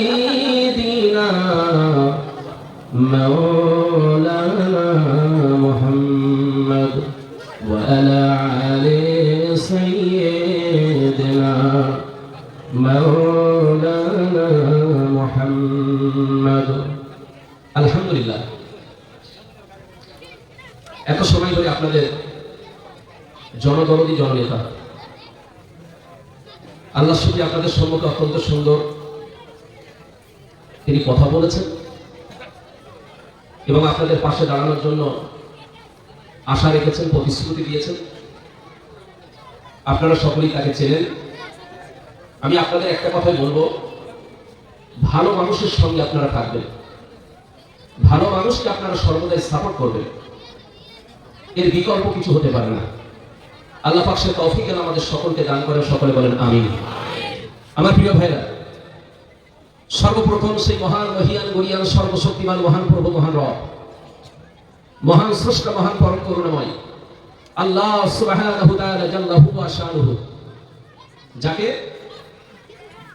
سيدنا مولانا محمد وعلى آل سيدنا مولانا محمد الحمد لله এত সময় ধরে আপনাদের জনদরদি জননেতা আল্লাহ শুধু আপনাদের সম্মুখে অত্যন্ত সুন্দর তিনি কথা বলেছেন এবং আপনাদের পাশে দাঁড়ানোর জন্য আশা রেখেছেন, প্রতিশ্রুতি দিয়েছেন। আপনারা সকলেই তাকে চেনেন। আমি আপনাদের একটা কথাই বলব, ভালো মানুষের সঙ্গে আপনারা থাকবেন। ভালো মানুষকে আপনারা সর্বদাই সাপোর্ট করবেন। এর বিকল্প কিছু হতে পারে না। আল্লাহ পাক তৌফিক আমাদের সকলকে দান করেন, সকলে বলেন আমিন। আমার প্রিয় ভাইরা, সর্বপ্রথম সেই মহান মহিয়ান, গরিয়ান, সর্বশক্তিমান, মহান প্রভু, মহান রব, মহান স্রষ্টা, মহান পরম করুণাময়, আল্লাহ সুবহানাহু তাআলা জাল্লাহু ওয়া শানুহু, যাকে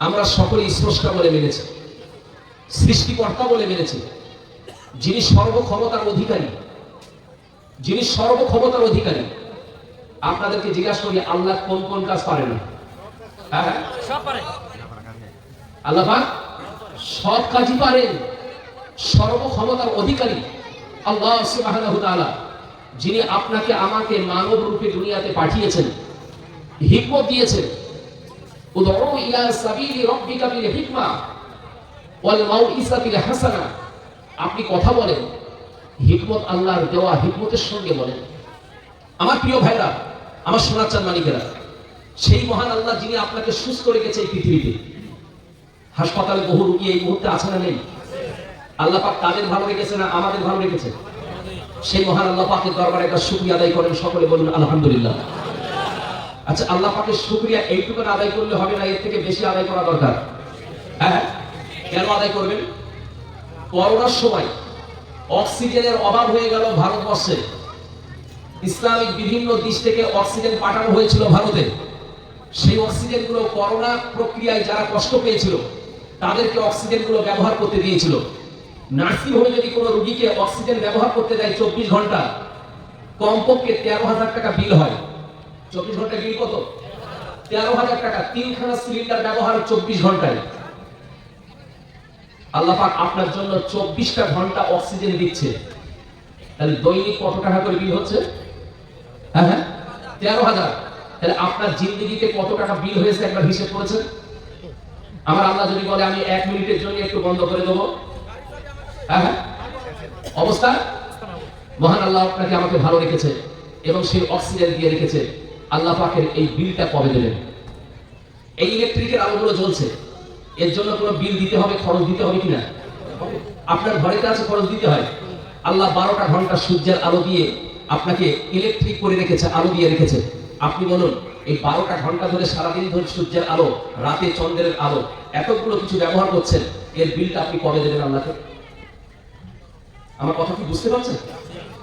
আমরা সকলেই স্রষ্টা বলে মেনেছি, সৃষ্টিকর্তা বলে মেনেছি, যিনি সর্বক্ষমতার অধিকারী, যিনি সর্বক্ষমতার অধিকারী আপনাদেরকে জিজ্ঞাসা করি আল্লাহ কোন কোন কাজ হ্যাঁ? হ্যাঁ? আল্লাহ সব কাজই পারেন। সর্বক্ষমতার অধিকারী আল্লাহ যিনি আপনাকে আমাকে মানব রূপে দুনিয়াতে পাঠিয়েছেন হিকমত দিয়েছেন। উদউ ইলা সাবিলি রাব্বিকা বিল হিকমা ওয়াল মাউইসাতিল হাসানা। আপনি কথা বলেন হিকমত আল্লাহর দেওয়া হিকমতের সঙ্গে বলেন। আমার প্রিয় ভাইরা আমার সোনার চাঁদ মানিকেরা, সেই মহান আল্লাহ যিনি আপনাকে সুস্থ রেখেছে এই পৃথিবীতে। হাসপাতালে বহু রুগী এই মুহূর্তে আছে না নেই? আল্লাহ পাক তাদের ভালো রেখেছে না আমাদের ভালো রেখেছে? সেই মহান আল্লাহ পাকের দরবারে একটা শুকরিয়া আদায় করেন, সকলে বলুন, আলহামদুলিল্লাহ। আচ্ছা আল্লাহ পাকের শুকরিয়া এইটুকু আদায় করলে হবে না, এর থেকে বেশি আদায় করা দরকার। হ্যাঁ কেন আদায় করবেন? করোনার সময় অক্সিজেনের অভাব হয়ে গেল ভারতবর্ষে। ইসলামিক বিভিন্ন দেশ থেকে অক্সিজেন পাঠানো হয়েছিল ভারতে। সেই অক্সিজেনগুলো করোনা প্রক্রিয়ায় যারা কষ্ট পেয়েছিল, তাদেরকে অক্সিজেনগুলো ব্যবহার করতে দিয়েছিল। নার্সিং হোমে যদি কোনো রোগীকে অক্সিজেন ব্যবহার করতে দেয় চব্বিশ ঘণ্টা, কমপক্ষে তেরো হাজার টাকা বিল হয়। চব্বিশ ঘণ্টা বিল কত? তেরো হাজার টাকা, তিনখানা সিলিন্ডার ব্যবহার চব্বিশ ঘন্টায়। আল্লাহ পাক আপনার জন্য চব্বিশটা ঘণ্টা অক্সিজেন দিচ্ছে। তাহলে দৈনিক কত টাকা করে বিল হচ্ছে? হ্যাঁ হ্যাঁ তেরো হাজার। তাহলে আপনার জিন্দগিতে কত টাকা বিল হয়েছে একবার হিসেব করেছেন? আমার আল্লাহ যদি বলে, আমি এক মিনিটের জন্য একটু বন্ধ করে দেবো। হ্যাঁ হ্যাঁ। অবস্থা? মহান আল্লাহ আপনাকে আমাকে ভালো রেখেছে এবং সেই অক্সিজেন দিয়ে রেখেছে। আল্লাহ পাকের এই বিলটা কবে দেবেন? এই ইলেকট্রিকের আলোগুলো জ্বলছে। এর জন্য কোনো বিল দিতে হবে, খরচ দিতে হবে কিনা? আপনার ঘরেতে আছে, খরচ দিতে হয়। আল্লাহ বারোটা ঘণ্টা সূর্যের আলো দিয়ে আপনাকে ইলেকট্রিক করে রেখেছে, আলো দিয়ে রেখেছে। আপনি বলুন, এই বারোটা ঘণ্টা ধরে সারাদিন ধরে সূর্যের আলো, রাতে চন্দ্রের আলো, এতগুলো কিছু ব্যবহার করছেন, এর বিলটা আপনি কবে দেবেন আল্লাহকে? আমার কথা কি বুঝতে পারছেন?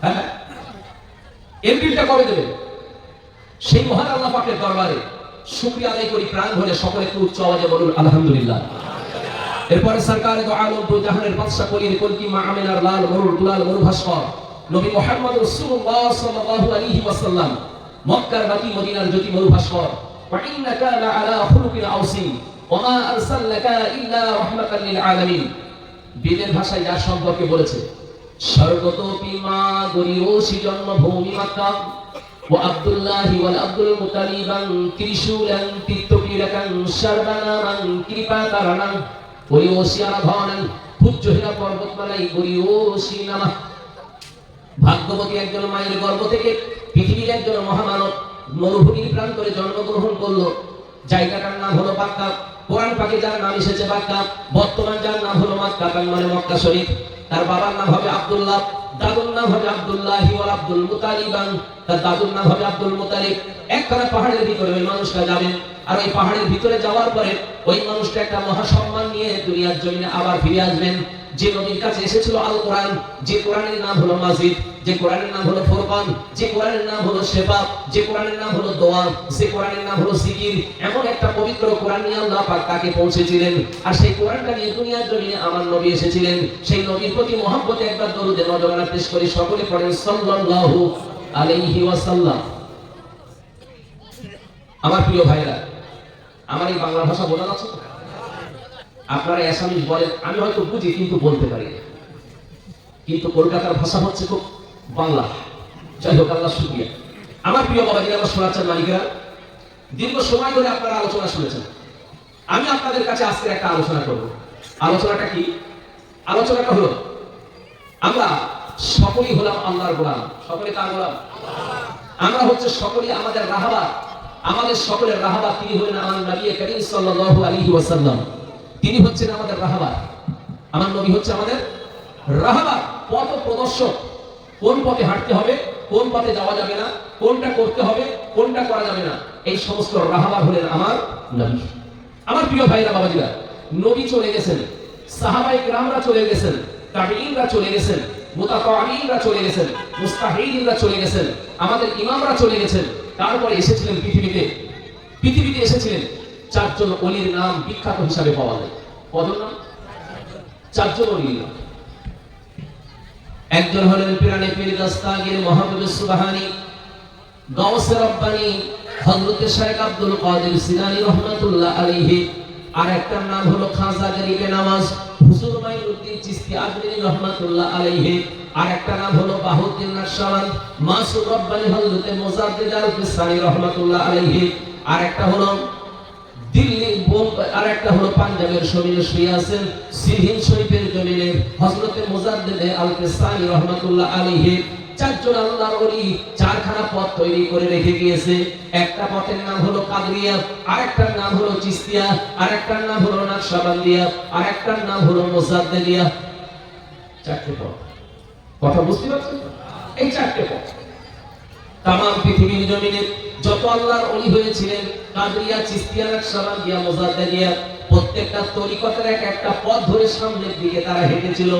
হ্যাঁ হ্যাঁ। এর বিলটা কবে দেবেন? সেই মহান আল্লাহ পাকের দরবারে শুকরিয়া আদায় করি, প্রাণ ভরে সকলে একটু উচ্চ আওয়াজে বলুন, আলহামদুলিল্লাহ। এরপরে সরকার দু জাহানের বাদশা কলির কলকি মা আমিনার লাল মরুর দুলাল মরু ভাস্কর নবী মুহাম্মদ রাসূলুল্লাহ সাল্লাল্লাহু আলাইহি ওয়াসাল্লাম মক্কার বাকি মদিনার জ্যোতি মরু ভাস্কর খুলুকিন আউসিন ওয়া মা আরসালনাকা ইল্লা রাহমাতাল লিল আলামিন। বেদের ভাষায় যার সম্পর্কে বলেছে স্বর্গতোপি মা গরিয়সী জন্মভূমি মক্কা। ও আব্দুল্লাহি ওয়াল আব্দুল মুতালিবান, ত্রিশূলান তিত্তকিরাকান সর্বনামান কৃপাকারণাং গরিয়সী আরাধনাং পূজ্যহীরা পর্বতমালাই গরিয়সী নামা। ভাগ্যবতী একজন মায়ের গর্ভ থেকে পৃথিবীর একজন মহামানব মরুভূমির প্রান্তরে জন্মগ্রহণ করল। জায়গাটার নাম হলো পাক্কা কোরআন পাকে যার নাম এসেছে পাক্কা বর্তমান যার নাম হলো মাক্কা তার মানে মক্কা শরীফ। তার বাবার নাম হবে আব্দুল্লাহ, দাদুর নাম হবে আব্দুল্লাহ আব্দুল মুতালিবান। তার দাদুর নাম হবে আব্দুল মুতালিব। একখানা পাহাড়ের ভিতরে ওই মানুষটা যাবেন আর ওই পাহাড়ের ভিতরে যাওয়ার পরে ওই মানুষটা একটা মহাসম্মান নিয়ে দুনিয়ার জমিনে আবার ফিরে আসবেন। যে নবীর কাছে এসেছিল আল কোরআন, যে কোরআনের নাম হলো মাজিদ, যে কোরআনের নাম হলো ফুরকান, যে কোরআনের নাম হলো শেফা যে কোরআনের নাম হলো দোয়া যে কোরআনের নাম হলো জিকির এমন একটা পবিত্র কোরআন নিয়ে আল্লাহ পাক তাকে পৌঁছেছিলেন। আর সেই কোরআনটা নিয়ে দুনিয়ার জমিনে আমার নবী এসেছিলেন। সেই নবীর প্রতি মহব্বতে একবার দরুদে নজরানা পেশ করি, সকলে পড়েন সাল্লাল্লাহু আলাইহি ওয়াসাল্লাম। আমার প্রিয় ভাইরা আমার এই বাংলা ভাষা বোঝা যাচ্ছে? আপনারা অ্যাসামিজ বলেন, আমি হয়তো বুঝি, কিন্তু বলতে পারি। কিন্তু কলকাতার ভাষা হচ্ছে খুব বাংলা। যাই হোক, আল্লাহ শুক্রিয়া। আমার প্রিয় বাবাজি আমার শোনাচ্ছেন মালিকেরা, দীর্ঘ সময় ধরে আপনারা আলোচনা শুনেছেন। আমি আপনাদের কাছে আজকে একটা আলোচনা করব। আলোচনাটা কি? আলোচনাটা হলো, আমরা সকলেই হলাম আল্লাহর গোলাম। সকলে কার গোলাম? আমরা হচ্ছে সকলেই আমাদের রাহাবা। আমাদের সকলের রাহাবা তিনি হলেন আমার নবী করিম সাল্লাল্লাহু আলাইহি ওয়াসাল্লাম। তিনি হচ্ছেন আমাদের রাহাবা। আমার নবী হচ্ছে আমাদের রাহাবা। পথ প্রদর্শক। কোন পথে হাঁটতে হবে, কোন পথে যাওয়া যাবে না, কোনটা করতে হবে, কোনটা করা যাবে না, এই সমস্ত রাহাবার হলেন আমার নবী। আমার প্রিয় ভাইরা, বাবাজিরা, নবী চলে গেছেন সাহাবাই গ্রামরা চলে গেছেন, তাবিঈনরা চলে গেছেন মুতাকাবিনরা চলে গেছেন, মুস্তাহিদিনরা চলে গেছেন, আমাদের ইমামরা চলে গেছেন তারপরে এসেছিলেন পৃথিবীতে। পৃথিবীতে এসেছিলেন চারজন অলির নাম বিখ্যাত হিসাবে পাওয়া যায়। কজন নাম? চারজন অলির নাম। একজন হলেন পিরানে পীর দাস্তাগির মোহাম্মদ সুবহানী গাউসে রব্বানি, হযরত শেখ আব্দুল কাদের সিনানি রহমাতুল্লাহ আলাইহি, আর একটার নাম হলো খাজা গরিবে নামাজ। হুজুর মাইনুদ্দিন চিশতি আজমিরি রহমাতুল্লাহ আলাইহি আর একটা নাম হলো বাহুদ্দিন নাকশবন্দ মাসুদ রব্বানি হযরত মুজাদ্দিদ আল ফিসানি রহমাতুল্লাহ আলাইহি আর একটা হলো দিল্লি আর একটা হলো পাঞ্জাবের শরীরে শুয়ে আছেন সিরহিন শরীফের জমিনে হযরতে মুজাদ্দিদ আল কিসানি রহমাতুল্লাহ আলাইহি চারজন আল্লাহর ওলি চারখানা পথ তৈরি করে রেখে গিয়েছে একটা পথের নাম হলো কাদরিয়া, আরেকটার নাম হলো চিস্তিয়া, আরেকটার নাম হলো নাকশবন্দিয়া, আরেকটার নাম হলো মুজাদ্দিদিয়া চারটে পথ। কথা বুঝতে পারছেন? এই চারটে পথ। তাম পৃথিবীর জমিনে যত আল্লাহর অলি হয়েছিলেন, কাদরিয়া, চিস্তিয়া, নকশবন্দিয়া মুজাদ্দিদিয়া প্রত্যেকটা তরিকতের এক একটা পথ ধরে সামনের দিকে তারা হেঁটেছিল।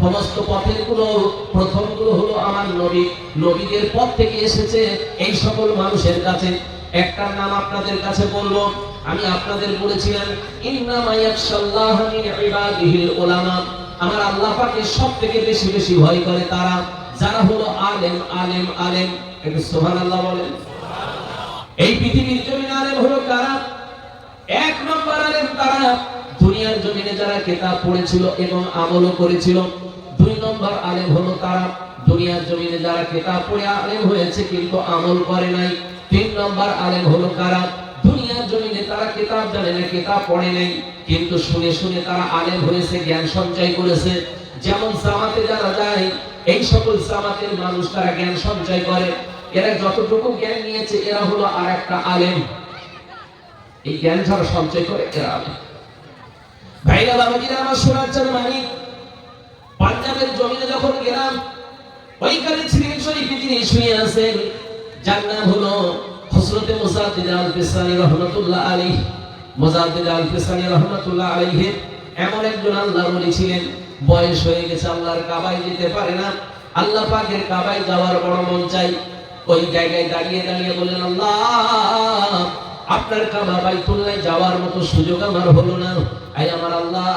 সমস্ত পথেরগুলো প্রথমগুলো হলো আমার নবী। নবীদের পথ থেকে এসেছে এই সকল মানুষের কাছে। একটার নাম আপনাদের কাছে বলব, আমি আপনাদের বলেছিলাম ইবাদিহিল আমার আল্লাহ সব থেকে বেশি বেশি ভয় করে তারা। যারা হলো আলেম আলেম আলেম। একটু সুবহানাল্লাহ বলেন। এই পৃথিবীর জমিনে আলেম হলো কারা? এক নম্বর আলেম দুনিয়ার জমিনে যারা কেতাব পড়েছিল এবং আমলও করেছিল, দুই নম্বর আলেম হলো তারা। দুনিয়ার জমিনে যারা কেতাব পড়ে আলেম হয়েছে কিন্তু আমল করে নাই। তিন নম্বর আলেম হলো কারা দুনিয়ার জমিনে তারা কেতাব জানে না, কেতাব পড়ে নাই। কিন্তু শুনে শুনে তারা আলেম হয়েছে, জ্ঞান সঞ্চয় করেছে। যেমন জামাতে যারা যায়, এই সকল জামাতের মানুষ তারা জ্ঞান সঞ্চয় করে। এরা যতটুকু জ্ঞান নিয়েছে, এরা হলো আর একটা আলেম। এই জ্ঞান যারা সঞ্চয় করে এরা আলেম। ভাইরা বাবাজিরা আমার শোনাচ্ছেন মানি পাঞ্জাবের জমিনে যখন গেলাম, ওইখানে ছিলেন শরীফে যিনি শুয়ে আছেন, যার নাম হলো হযরতে মুজাদ্দিদ আল ফিসানি রহমাতুল্লাহ আলাইহি। মুজাদ্দিদ আল ফিসানি রহমাতুল্লাহ আলাইহি এমন একজন আল্লাহর ওলি ছিলেন, বয়স হয়ে গেছে, আল্লাহর কাবায় যেতে পারে না। আল্লাহ পাকের কাবায় যাওয়ার বড় মন চাই। ওই জায়গায় দাঁড়িয়ে দাঁড়িয়ে বলেন আল্লাহ, আপনার কাবা বাইতুল্লাহ যাওয়ার মতো সুযোগ আমার হলো না। আমার আল্লাহ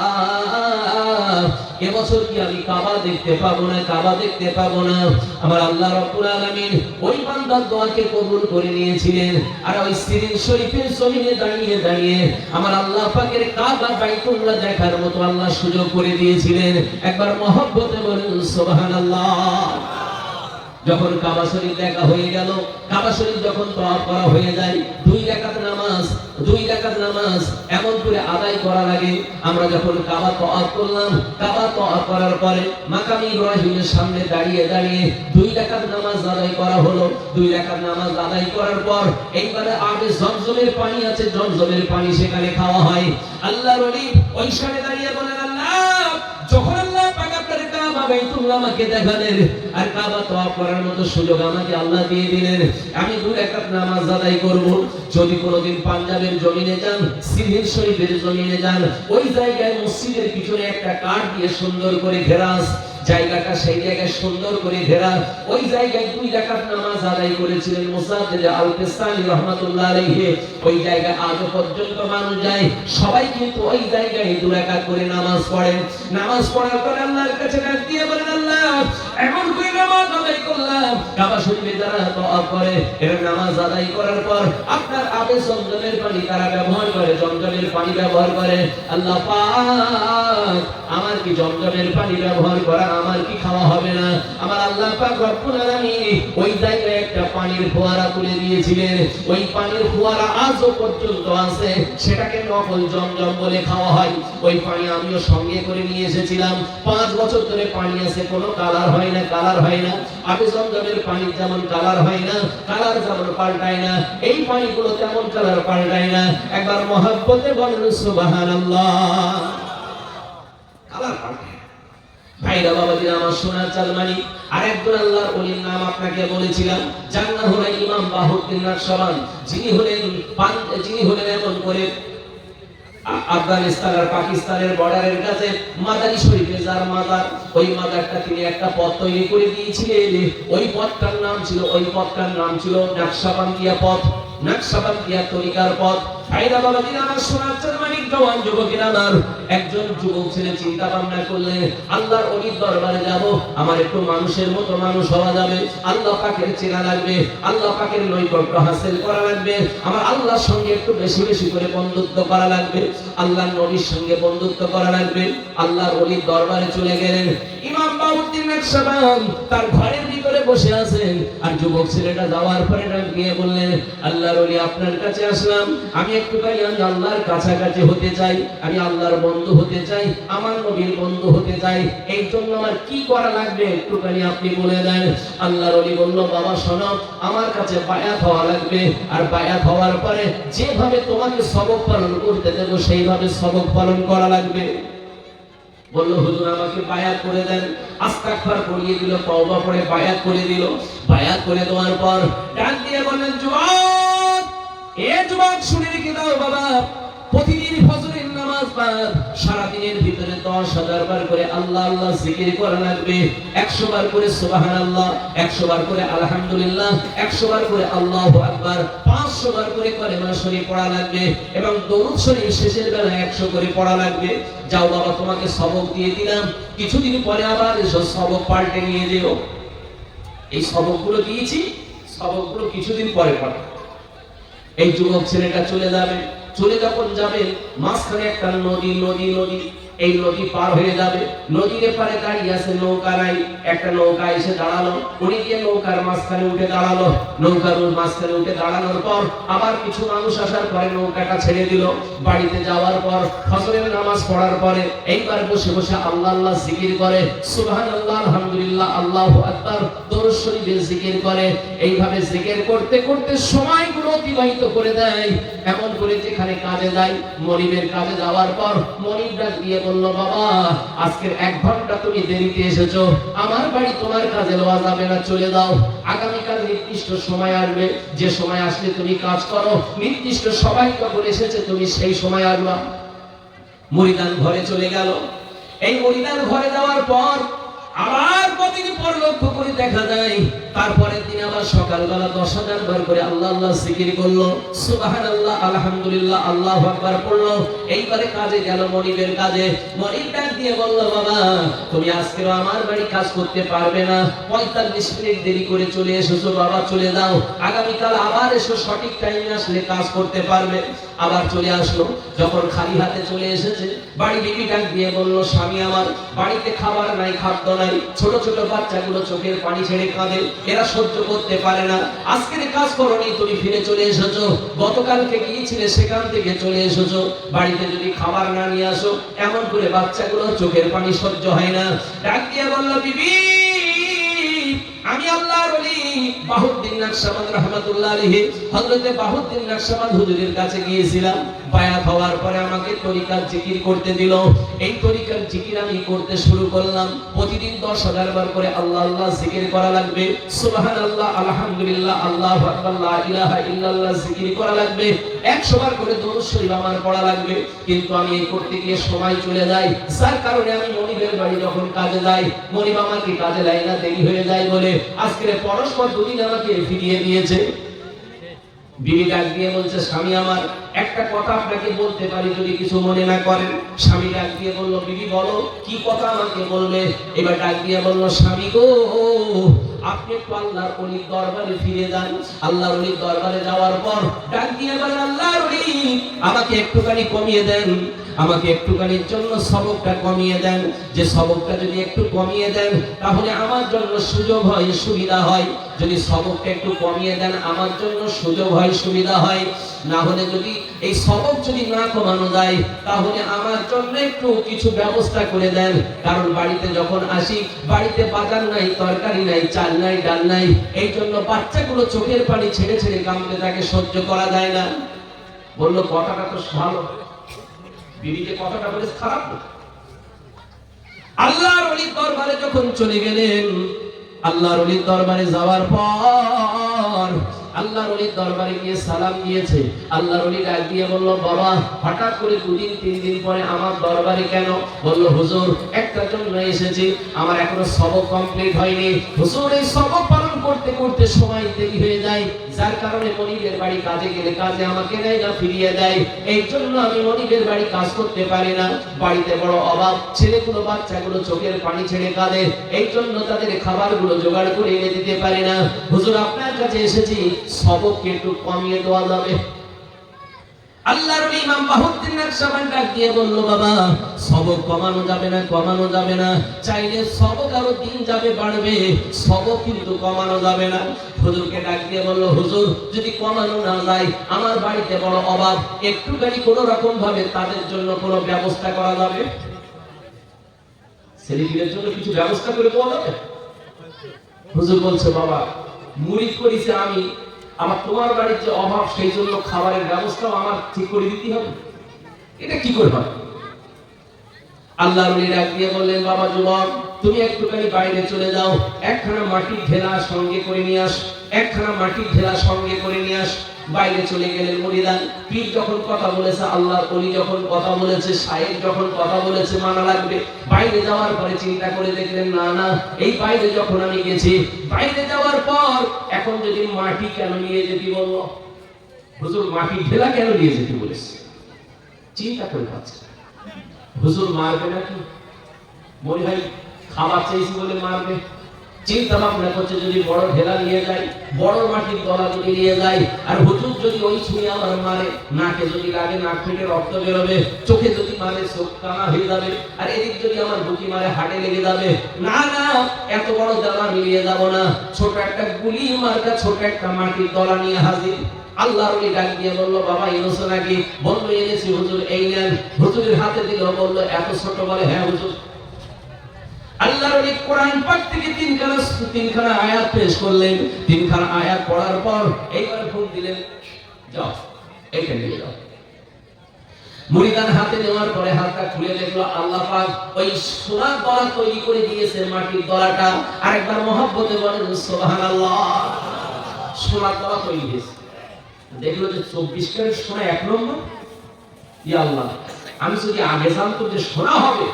এবছর কি আমি কাবা দেখতে পাবো না, কাবা দেখতে পাবো না? আমার আল্লাহ রব্বুল ওই বান্দার দোয়াকে কবুল করে নিয়েছিলেন। আর ওই সিরিন শরীফের জমিনে দাঁড়িয়ে দাঁড়িয়ে আমার আল্লাহ পাকের কাবা বাইতুল্লাহ দেখার মতো আল্লাহ সুযোগ করে দিয়েছিলেন। একবার মহব্বতে বলেন, সুবহানাল্লাহ। যখন কাবা শরীফ দেখা হয়ে গেল, কাবা শরীফ যখন তওয়াফ করা হয়ে যায়, দুই রাকাত নামাজ, দুই রাকাত নামাজ এমন করে আদায় করা লাগে। আমরা যখন কাবা তওয়াফ করলাম, কাবা তওয়াফ করার পরে মাকাম ইব্রাহিমের সামনে দাঁড়িয়ে দাঁড়িয়ে দুই রাকাত নামাজ আদায় করা হলো। দুই রাকাত নামাজ আদায় করার পর এইবারে আগে জমজমের পানি আছে, জমজমের পানি সেখানে খাওয়া হয়। আল্লাহর ওলি ওই সামনে দাঁড়িয়ে বলেন সুযোগ আমাকে আল্লাহ দিয়ে দিলেন। আমি দু একটা নামাজ আদায় করব। যদি কোনোদিন পাঞ্জাবের জমিনে যান সিলহির শরীফের জমিনে যান, ওই জায়গায় মসজিদের পিছনে একটা কাঠ দিয়ে সুন্দর করে ঘেরা। জায়গাটা সেই জায়গায় সুন্দর করে ঘেরা। ওই জায়গায় দুই রাকাত নামাজ আদায় করেছিলেন মুসাদ্দিদ আল কিসানি রাহমাতুল্লাহ আলাইহি। ওই জায়গায় আজও পর্যন্ত মানুষ যায়। সবাই কিন্তু ওই জায়গায় দুই রাকাত করে নামাজ পড়ে নামাজ পড়ার পর আল্লাহর কাছে ডাক দিয়ে বলেন, আল্লাহ, এমন করে নামাজ আদায় করলাম। কাবা শরীফে যারা তওয়াফ করে, এর নামাজ আদায় করার পর আপনার আবে জমজমের পানি তারা ব্যবহার করে জমজমের পানি ব্যবহার করে। আল্লাহ পাক, আমার কি জমজমের পানি ব্যবহার করা আমার কি খাওয়া হবে না? আমার আল্লাহ ওই জায়গায় একটা পানির ফোয়ারা তুলে দিয়েছিলেন। ওই পানির ফোয়ারা আজও পর্যন্ত আছে। সেটাকে নকল জমজম বলে খাওয়া হয়। ওই পানি আমিও সঙ্গে করে নিয়ে এসেছিলাম। পাঁচ বছর ধরে পানি আছে, কোনো কালার হয় না, কালার হয় না। আবে জমজমের পানি যেমন কালার হয় না, কালার যেমন পাল্টায় না, এই পানিগুলো তেমন কালার পাল্টায় না। একবার মহাব্বতে বলেন, সুবহানাল্লাহ। নাম পাকিস্তানের বর্ডারের কাছে মাদারি শরীফে যার মাদার, ওই মাদারটা তিনি একটা পথ তৈরি করে দিয়েছিলেন। ওই পথটার নাম ছিল, ওই পথটার নাম ছিল নাকশাবান্দিয়া পথ। নাকশাবান্দিয়া তরিকার পথ। দিন আমার সোনার যুবকের আমার একজন যুবক ছেলে চিন্তা ভাবনা করলেন আল্লাহর অলির দরবারে যাব, আমার একটু মানুষের মতো মানুষ হওয়া যাবে, আল্লাহ পাকের চেনা লাগবে, আল্লাহ পাকের নৈকট্য হাসিল করা লাগবে, আমার আল্লাহর সঙ্গে একটু বেশি বেশি করে বন্ধুত্ব করা লাগবে, আল্লাহর নবীর সঙ্গে বন্ধুত্ব করা লাগবে। আল্লাহর অলির দরবারে চলে গেলেন। ইমাম বাউদ্দিন তার ঘরের ভিতরে বসে আছেন। আর যুবক ছেলেটা যাওয়ার পরে দিয়ে বললেন, আল্লাহর ওলি আপনার কাছে আসলাম। আমি একটুখানি আমি আল্লাহর কাছাকাছি হতে চাই, আমি আল্লাহর বন্ধু হতে চাই, আমার নবীর বন্ধু হতে চাই। এই জন্য আমার কি করা লাগবে? একটুখানি আপনি বলে দেন। আল্লাহর ওলি বলল, বাবা, শোনো, আমার কাছে বায়াত হওয়া লাগবে। আর বায়াত হওয়ার পরে যেভাবে তোমাকে সবক পালন করতে দেবো, সেইভাবে সবক পালন করা লাগবে। বলল, হুজুর, আমাকে বায়াত করে দেন। আস্তাগফার করিয়ে দিল, তওবা পড়ে বায়াত করে দিল। বায়াত করে দেওয়ার পর ডাক দিয়ে বললেন, যুবক, এ যুবক, শুনে রেখে দাও বাবা। প্রতিদিন ফজরের নামাজ বাদ সারা দিনের ভিতরে দশ হাজার বার করে আল্লাহ আল্লাহ জিকির করা লাগবে। একশো বার করে সুবহানাল্লাহ, একশো বার করে আলহামদুলিল্লাহ, একশো বার করে আল্লাহু আকবার। পাঁচশো বার করে কলেমা শরীফ পড়া লাগবে এবং দরুদ শরীফ শেষের বেলায় একশো করে পড়া লাগবে। যাও বাবা, তোমাকে সবক দিয়ে দিলাম। কিছুদিন পরে আবার এসব সবক পাল্টে নিয়ে যেও। এই সবকগুলো দিয়েছি, সবকগুলো কিছুদিন পরে পড়ে। এই যুবক ছেলেটা চলে যাবে। চলে যখন যাবে, মাঝখানে একটা নদী নদী নদী। এই নদী পার হয়ে যাবে। নদীর পারে দাঁড়িয়ে আছে নৌকা নাই। একটা নৌকা এসে দাঁড়াল। উনি গিয়ে নৌকার মাঝখানে উঠে দাঁড়াল। নৌকার মাঝখানে উঠে দাঁড়ানোর পর আবার কিছু মানুষ আসার পরে নৌকাটা ছেড়ে দিল। বাড়িতে যাওয়ার পর, ফজরের নামাজ পড়ার পরে এইবার বসে বসে আল্লাহ আল্লাহ জিকির করে। সুবহানাল্লাহ, আলহামদুলিল্লাহ, আল্লাহ আকবার। দরুদ শরীফের জিকির করে। এইভাবে জিকির করতে করতে সময়গুলো অতিবাহিত করে দেয়। এমন করে যেখানে কাজে যায় মনিবের কাজে যাওয়ার পর মনিব ডাক দিয়ে বলল, বাবা, আজকের এক ঘণ্টা তুমি দেরিতে এসেছ। আমার বাড়ি তোমার কাজে লওয়া যাবে না, চলে দাও আগামীকাল নির্দিষ্ট সময় আসবে। যে সময় আসলে তুমি কাজ করো। নির্দিষ্ট সবাই যখন এসেছে তুমি সেই সময় আসবা। মরিদান ঘরে চলে গেল। এই মরিদান ঘরে যাওয়ার পর আবার কদিন পর লক্ষ্য করে দেখা যায়? তারপরের দিন আবার সকালবেলা দশ হাজার বার করে আল্লাহ আল্লাহ জিকির করল। সুবাহান আল্লাহ আলহামদুলিল্লাহ, আল্লাহ আকবার পড়ল। এইবারে কাজে গেল মনিবের কাজে। মনিব ডাক দিয়ে বলল, বাবা, তুমি আজকে আমার বাড়ি কাজ করতে পারবে না। পঁয়তাল্লিশ মিনিট দেরি করে চলে এসেছ। বাবা, চলে যাও। আগামীকাল আবার এসো, সঠিক টাইমে আসলে কাজ করতে পারবে। আবার চলে আসলো। যখন খালি হাতে চলে এসেছে, বাড়ি বিবি ডাক দিয়ে বলল, স্বামী আমার, বাড়িতে খাবার নাই, খাদ্য নাই, ছোট ছোট বাচ্চাগুলো চোখের পানি ছেড়ে কাঁদে, এরা সহ্য করতে পারে না। আজকের কাজ করনি, তুমি ফিরে চলে এসেছ। গতকালকে গিয়েছিলে, সেখান থেকে চলে এসেছ। বাড়িতে যদি খাবার না নিয়ে আসো, এমন করে বাচ্চাগুলো চোখের পানি সহ্য হয় না। ডাক দিয়ে বলল, বিবি! আমি আল্লাহর ওলি বাহুদ্দিন নকশাবাদ রহমাতুল্লাহ আলাইহি হযরতে বাহুদ্দিন নকশাবাদ হুজুরের কাছে গিয়েছিলাম। বায়াত হওয়ার পরে আমাকে তরিকার জিকির করতে দিল। এই তরিকার জিকির আমি করতে শুরু করলাম। প্রতিদিন দশ হাজার বার করে আল্লাহ আল্লাহ জিকির করা লাগবে। সুবাহান আল্লাহ আলহামদুলিল্লাহ, আল্লাহ লা ইলাহা ইল্লাল্লাহ জিকির করা লাগবে। একশো বার করে দরুদ শরীফ আমার পড়া লাগবে। কিন্তু আমি এই করতে গিয়ে সময় চলে যায়। যার কারণে আমি মনিবের বাড়ি যখন কাজে যাই, মনিব আমাকে কাজে লাই না, দেরি হয়ে যায় বলে আজকে পরস্পর দুদিন আমাকে ফিরিয়ে দিয়েছে। বিবি ডাক দিয়ে বলছে, স্বামী আমার একটা কথা আপনাকে বলতে পারি, যদি কিছু মনে না করেন, স্বামী ডাক দিয়ে বলল, বিবি, বলো, কি কথা আমাকে বলবে? এবার ডাক দিয়ে বলল, স্বামী গো, আপনি একটু আল্লাহর অলির দরবারে ফিরে যান। আল্লাহর অলির দরবারে যাওয়ার পর ডাক দিয়ে বলেন আল্লাহর আমাকে একটুখানি কমিয়ে দেন। আমাকে একটুখানির জন্য সবকটা কমিয়ে দেন। যে সবকটা যদি একটু কমিয়ে দেন, তাহলে আমার জন্য সুযোগ হয়, সুবিধা হয়। যদি সবকটা একটু কমিয়ে দেন, আমার জন্য সুযোগ হয়, সুবিধা হয়। না হলে যদি এই সবক যদি না কমানো যায়, তাহলে আমার জন্য একটু কিছু ব্যবস্থা করে দেন। কারণ বাড়িতে যখন আসি, বাড়িতে বাজার নাই, তরকারি নাই, চাল নাই, ডাল নাই, এই জন্য বাচ্চাগুলো চোখের পানি ছেড়ে ছেড়ে কামড়ে তাকে সহ্য করা যায় না। বলল, কথাটা তো ভালো। বিবিকে কথাটা বলে খারাপ আল্লাহর অলির দরবারে যখন চলে গেলেন, আল্লাহর অলির দরবারে যাওয়ার পর আল্লাহর অলির দরবারে গিয়ে সালাম দিয়েছে। আল্লাহর অলি ডাক দিয়ে বলল, বাবা, হঠাৎ করে দুদিন, তিন দিন পরে আমার দরবারে কেন? বলল, হুজুর, একটা জন্য এসেছি, আমার এখনও সব কমপ্লিট হয়নি। হুজুর, এই সব পালন করতে করতে সময় দেরি হয়ে যায়। যার কারণে মনিবের বাড়ি কাজে গেলে কাজে আমাকে দেয় না, ফিরিয়ে দেয়। এই জন্য আমি মনিবের বাড়ি কাজ করতে পারি না। বাড়িতে বড় অভাব, ছেলেগুলো, বাচ্চাগুলো চোখের পানি ছেড়ে কাঁদে। এই জন্য তাদের খাবারগুলো জোগাড় করে এনে দিতে পারি না। হুজুর, আপনার কাছে এসেছি, সবককে একটু কমিয়ে দেওয়া যাবে। আল্লাহর ইমাম বাহুদ্দিন ডাক দিয়ে বলল, বাবা, সবক কমানো যাবে না, কমানো যাবে না। চাইলে সবক আরও দিন যাবে, বাড়বে। সবক কিন্তু কমানো যাবে না। হুজুরকে ডাক দিয়ে বলল, হুজুর, যদি কমানো না যায়, আমার বাড়িতে বড় অভাব। একটুখানি কোনো রকম ভাবে তাদের জন্য কোনো ব্যবস্থা করা যাবে? ছেলেপিলের জন্য কিছু ব্যবস্থা করে দেওয়া যাবে? হুজুর বলছে, বাবা, মুড়ি করেছে আমি আমার তোমার বাড়ির যে অভাব, সেই জন্য খাবারের ব্যবস্থাও আমার ঠিক করে দিতে হবে। এটা কি করে হবে আল্লাহ দিয়ে বললেন, বাবা যুবক, তুমি একটুখানি বাইরে চলে যাও। একখানা মাটির ঢেলা সঙ্গে করে নিয়ে আস। একখানা মাটির ঢেলা সঙ্গে করে নিয়ে আস। বাইরে চলে গেলেন মরিদান পীর যখন কথা বলেছে যখন কথা বলেছে, সাহেব যখন কথা বলেছে, মানা লাগবে। বাইরে যাওয়ার পরে চিন্তা করে দেখলেন, না না, এই বাইরে যখন আমি গেছি, বাইরে যাওয়ার পর এখন যদি মাটি কেন নিয়ে যেতে বলল হুজুর, মাটির ঢেলা কেন নিয়ে যেতে? বলেছে। চিন্তা করে পাচ্ছে হুজুর মারবে নাকি? মনে হয় খাবার চাইছি বলে মারবে। চিন্তা ভাবনা করছে, যদি বড় ঢেলা নিয়ে যাই বড় মাটির দলা যদি নিয়ে যাই আর হুজুর যদি ওই ছুঁয়ে আমার মারে, নাকে যদি লাগে, নাক থেকে রক্ত বেরোবে, চোখে যদি মারে, চোখ কানা হয়ে যাবে, আর এদিক যদি আমার বুকি মারে, হাটে লেগে যাবে। না না, এত বড় জ্বালা মিলিয়ে যাব না। ছোট একটা গুলি মার্কা ছোট একটা মাটির দলা নিয়ে হাজির। আল্লাহর ওলি ডাক দিয়ে বলল, বাবা, এনেছো নাকি? বলল, এনেছি, হুজুর, এই নেন। হুজুরের হাতে দিল, বলল, এত ছোট বলে? হ্যাঁ হুজুর। আল্লাহর ওলি কোরআন পাক থেকে তিনখানা তিনখানা আয়াত পেশ করলেন। তিনখানা আয়াত পড়ার পর এইবার ফোন দিলেন। যাও, এইটা নিয়ে যাও। মুড়িদান হাতে নেওয়ার পরে হাতটা খুলে দেখল, আল্লাহ পাক ওই সোনার দলা তৈরি করে দিয়েছে মাটির দলাটা। আরেকবার মহব্বতে বলেন, সুবহানাল্লাহ সোনার দলা তৈরি হয়েছে। দেখল যে চব্বিশ ক্যারেট সোনা এক নম্বর? ই আল্লাহ, আমি যদি আগে জানতো যে সোনা হবে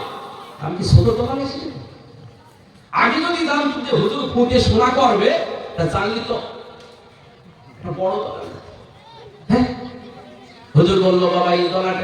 আমি কি ছোট দোকানে আগে যদি জানতো যে হুজুর ফুটে সোনা করবে, তা জানলি তো বড় হ্যাঁ? হুজুর বলল, বাবা, এই দোকানটা